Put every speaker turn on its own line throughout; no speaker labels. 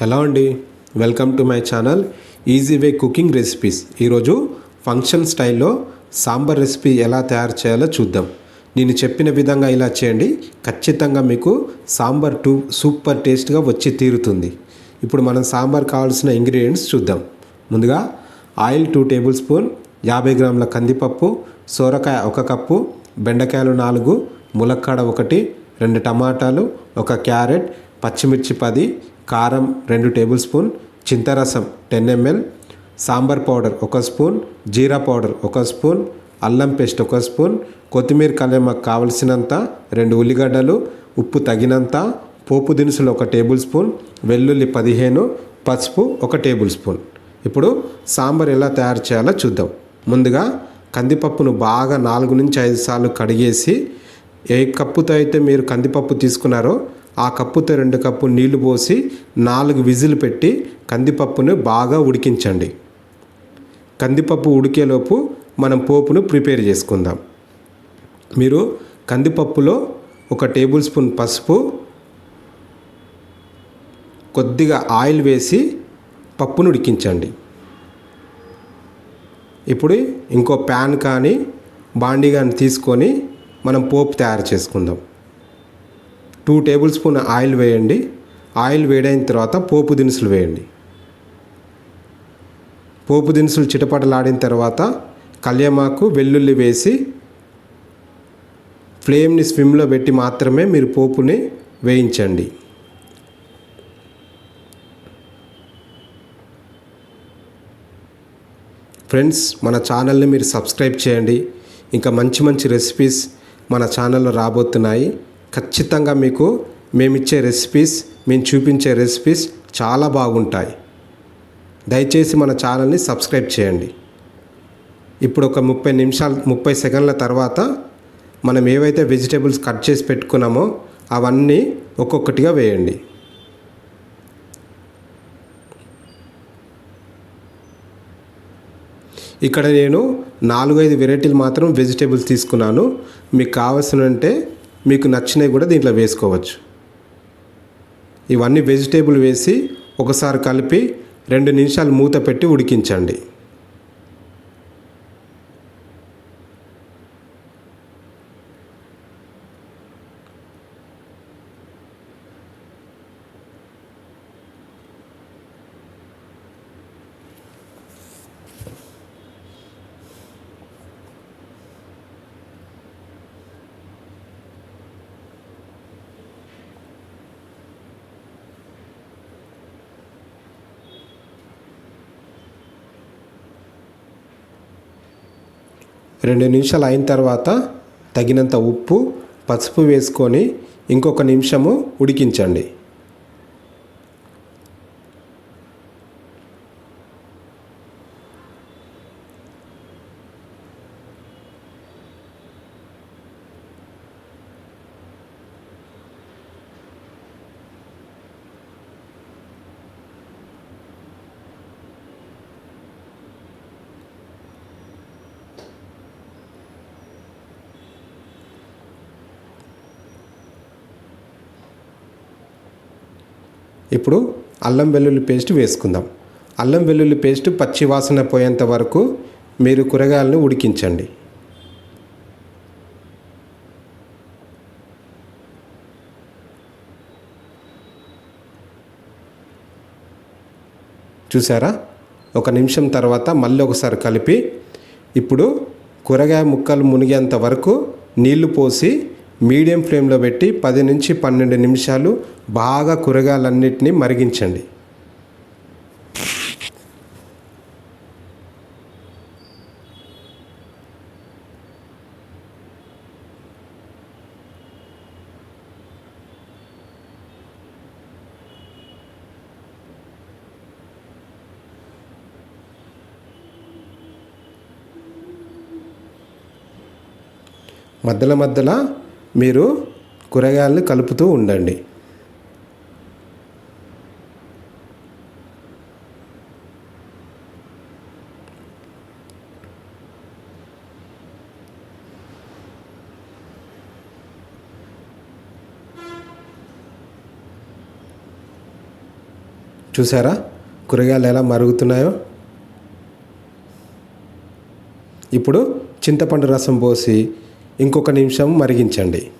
Hello అండి welcome to my channel easy way cooking recipes. ఈరోజు function స్టైల్లో sambar recipe ఎలా తయారు చేయాలో చూద్దాం. నేను చెప్పిన విధంగా ఇలా చేయండి ఖచ్చితంగా మీకు సాంబార్ టూ సూపర్ టేస్ట్గా వచ్చి తీరుతుంది. ఇప్పుడు మనం సాంబార్ కావాల్సిన ఇంగ్రీడియంట్స్ చూద్దాం. ముందుగా ఆయిల్ టూ టేబుల్ స్పూన్ యాభై గ్రాముల కందిపప్పు సోరకాయ ఒక కప్పు బెండకాయలు నాలుగు ములక్కాడ ఒకటి రెండు టమాటాలు ఒక క్యారెట్ పచ్చిమిర్చి పది కారం రెండు టేబుల్ స్పూన్ చింతరసం టెన్ ఎంఎల్ సాంబార్ పౌడర్ ఒక స్పూన్ జీరా పౌడర్ ఒక స్పూన్ అల్లం పేస్ట్ ఒక స్పూన్ కొత్తిమీర కలెమకు కావలసినంత రెండు ఉల్లిగడ్డలు ఉప్పు తగినంత పోపు దినుసులు ఒక టేబుల్ స్పూన్ వెల్లుల్లి పదిహేను పసుపు ఒక టేబుల్ స్పూన్. ఇప్పుడు సాంబార్ ఎలా తయారు చేయాలో చూద్దాం. ముందుగా కందిపప్పును బాగా నాలుగు నుంచి ఐదు సార్లు కడిగేసి ఏ కప్పుతో అయితే మీరు కందిపప్పు తీసుకున్నారో ఆ కప్పుతో రెండు కప్పు నీళ్ళు పోసి నాలుగు విజిల్ పెట్టి కందిపప్పును బాగా ఉడికించండి. కందిపప్పు ఉడికేలోపు మనం పోపును ప్రిపేర్ చేసుకుందాం. మీరు కందిపప్పులో ఒక టేబుల్ స్పూన్ పసుపు కొద్దిగా ఆయిల్ వేసి పప్పును ఉడికించండి. ఇప్పుడు ఇంకో ప్యాన్ కానీ బాండీ కానీ తీసుకొని మనం పోపు తయారు చేసుకుందాం. టూ టేబుల్ స్పూన్ ఆయిల్ వేయండి. ఆయిల్ వేడైన తర్వాత పోపు దినుసులు వేయండి. పోపు దినుసులు చిటపటలాడిన తర్వాత కళ్యమాకు వెల్లుల్లి వేసి ఫ్లేమ్ని స్విమ్లో పెట్టి మాత్రమే మీరు పోపుని వేయించండి. ఫ్రెండ్స్ మన ఛానల్ని మీరు సబ్స్క్రైబ్ చేయండి. ఇంకా మంచి మంచి రెసిపీస్ మన ఛానల్లో రాబోతున్నాయి. ఖచ్చితంగా మీకు మేమిచ్చే రెసిపీస్ మేము చూపించే రెసిపీస్ చాలా బాగుంటాయి. దయచేసి మన ఛానల్ని సబ్స్క్రైబ్ చేయండి. ఇప్పుడు ఒక ముప్పై నిమిషాలు ముప్పై సెకండ్ల తర్వాత మనం ఏవైతే వెజిటేబుల్స్ కట్ చేసి పెట్టుకున్నామో అవన్నీ ఒక్కొక్కటిగా వేయండి. ఇక్కడ నేను నాలుగైదు వెరైటీలు మాత్రం వెజిటేబుల్స్ తీసుకున్నాను. మీకు కావాల్సినంటే మీకు నచ్చినవి కూడా దీంట్లో వేసుకోవచ్చు. ఇవన్నీ వెజిటేబుల్ వేసి ఒకసారి కలిపి రెండు నిమిషాలు మూత పెట్టి ఉడికించండి. రెండు నిమిషాలు అయిన తర్వాత తగినంత ఉప్పు పసుపు వేసుకొని ఇంకొక నిమిషము ఉడికించండి. ఇప్పుడు అల్లం వెల్లుల్లి పేస్ట్ వేసుకుందాం. అల్లం వెల్లుల్లి పేస్ట్ పచ్చి వాసన పోయేంత వరకు మీరు కూరగాయలను ఉడికించండి. చూసారా? ఒక నిమిషం తర్వాత మళ్ళీ ఒకసారి కలిపి ఇప్పుడు కూరగాయ ముక్కలు మునిగేంత వరకు నీళ్ళు పోసి మీడియం ఫ్లేమ్లో పెట్టి పది నుంచి పన్నెండు నిమిషాలు బాగా కూరగాయలన్నిటినీ మరిగించండి. మధ్యలో మధ్యలో మీరు కూరగాయలను కలుపుతూ ఉండండి. చూసారా? కూరగాయలు ఎలా మరుగుతున్నాయో? ఇప్పుడు చింతపండు రసం పోసి ఇంకొక నిమిషం మరిగించండి.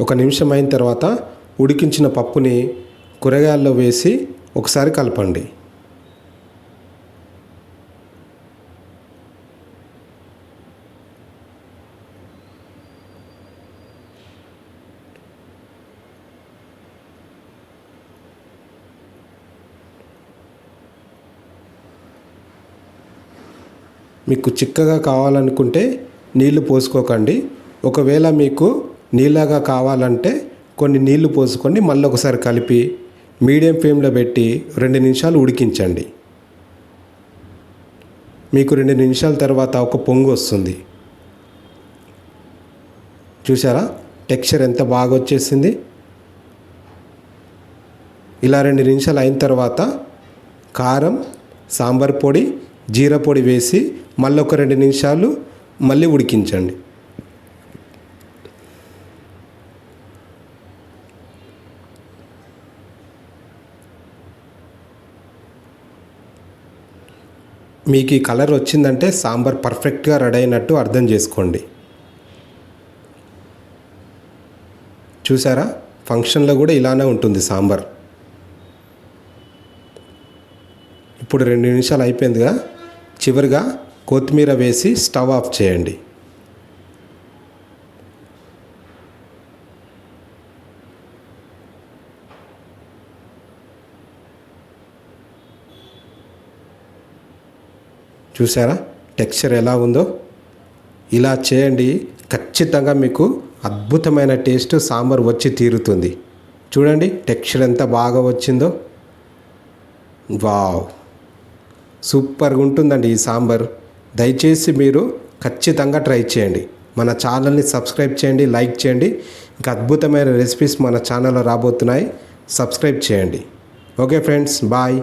ఒక నిమిషం అయిన తర్వాత ఉడికించిన పప్పుని కూరగాయల్లో వేసి ఒకసారి కలపండి. మీకు చిక్కగా కావాలనుకుంటే నీళ్ళు పోసుకోకండి. ఒకవేళ మీకు నీళ్ళగా కావాలంటే కొన్ని నీళ్ళు పోసుకొని మళ్ళీ ఒకసారి కలిపి మీడియం ఫ్లేమ్లో పెట్టి రెండు నిమిషాలు ఉడికించండి. మీకు రెండు నిమిషాల తర్వాత ఒక పొంగు వస్తుంది. చూసారా టెక్స్చర్ ఎంత బాగా వచ్చేసింది? ఇలా రెండు నిమిషాలు అయిన తర్వాత కారం సాంబార్ పొడి జీర పొడి వేసి మళ్ళీ ఒక రెండు నిమిషాలు మళ్ళీ ఉడికించండి. మీకు ఈ కలర్ వచ్చిందంటే సాంబార్ పర్ఫెక్ట్గా రెడీ అయినట్టు అర్థం చేసుకోండి. చూసారా? ఫంక్షన్లో కూడా ఇలానే ఉంటుంది సాంబార్. ఇప్పుడు రెండు నిమిషాలు అయిపోయిందిగా. చివరిగా కొత్తిమీర వేసి స్టవ్ ఆఫ్ చేయండి. చూసారా? టెక్స్చర్ ఎలా ఉందో? ఇలా చేయండి. ఖచ్చితంగా మీకు అద్భుతమైన టేస్ట్ సాంబార్ వచ్చి తీరుతుంది. చూడండి టెక్స్చర్ ఎంత బాగా వచ్చిందో. వావ్! సూపర్గా ఉంటుందండి ఈ సాంబార్. దయచేసి మీరు ఖచ్చితంగా ట్రై చేయండి. మన ఛానల్ని సబ్స్క్రైబ్ చేయండి లైక్ చేయండి. ఇంకా అద్భుతమైన రెసిపీస్ మన ఛానల్లో రాబోతున్నాయి. సబ్స్క్రైబ్ చేయండి. Okay friends bye.